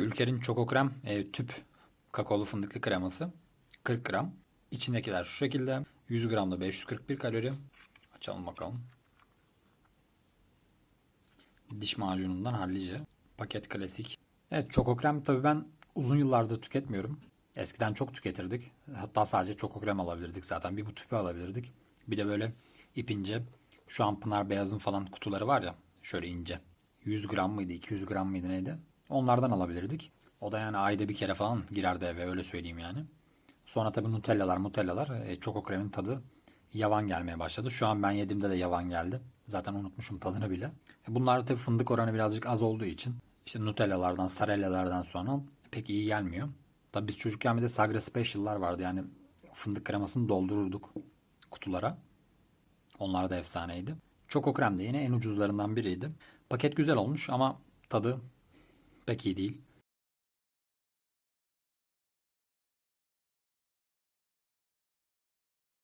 Ülker'in Çoko Krem e, tüp kakaolu fındıklı kreması 40 gram. İçindekiler şu şekilde. 100 gramda 541 kalori. Açalım bakalım. Diş macunundan hallice. Paket klasik. Evet Çoko Krem tabii ben uzun yıllardır tüketmiyorum. Eskiden çok tüketirdik. Hatta sadece Çoko Krem alabilirdik zaten. Bir bu tüpü alabilirdik. Bir de böyle ip ince. Şu an Pınar Beyaz'ın falan kutuları var ya. Şöyle ince. 100 gram mıydı 200 gram mıydı neydi? Onlardan alabilirdik. O da yani ayda bir kere falan girerdi eve öyle söyleyeyim yani. Sonra tabii Nutellalar, Nutellalar, e, Çoko Krem'in tadı yavan gelmeye başladı. Şu an ben yediğimde de yavan geldi. Zaten unutmuşum tadını bile. E, bunlar tabii fındık oranı birazcık az olduğu için işte Nutellalardan, Sarellalardan sonra pek iyi gelmiyor. Tabii biz çocukken bir de Sagra Special'lar vardı. Yani fındık kremasını doldururduk kutulara. Onlar da efsaneydi. Çoko Krem de yine en ucuzlarından biriydi. Paket güzel olmuş ama tadı pek iyi değil.